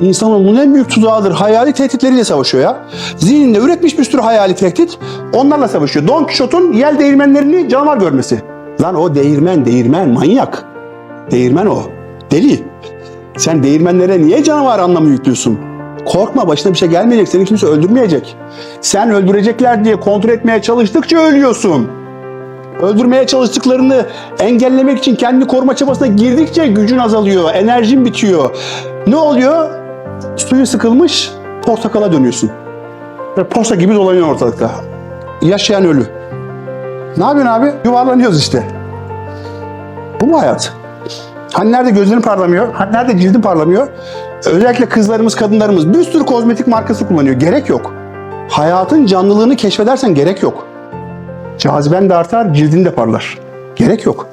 İnsanoğlunun en büyük tuzağıdır. Hayali tehditleriyle savaşıyor ya. Zihninde üretmiş bir sürü hayali tehdit. Onlarla savaşıyor. Don Quixote'un yel değirmenlerini canavar görmesi. Lan o değirmen, değirmen, manyak. Değirmen o. Deli. Sen değirmenlere niye canavar anlamı yüklüyorsun? Korkma başına bir şey gelmeyecek. Seni kimse öldürmeyecek. Sen öldürecekler diye kontrol etmeye çalıştıkça ölüyorsun. Öldürmeye çalıştıklarını engellemek için kendi koruma çabasına girdikçe gücün azalıyor, enerjin bitiyor. Ne oluyor? Suyu sıkılmış, portakala dönüyorsun. Ve posta gibi dolanıyorsun ortalıkta. Yaşayan ölü. Ne yapıyorsun abi? Yuvarlanıyoruz işte. Bu mu hayat? Hani nerede gözlerin parlamıyor? Hani nerede cildin parlamıyor? Özellikle kızlarımız, kadınlarımız bir sürü kozmetik markası kullanıyor. Gerek yok. Hayatın canlılığını keşfedersen gerek yok. Caziben de artar, cildin de parlar. Gerek yok.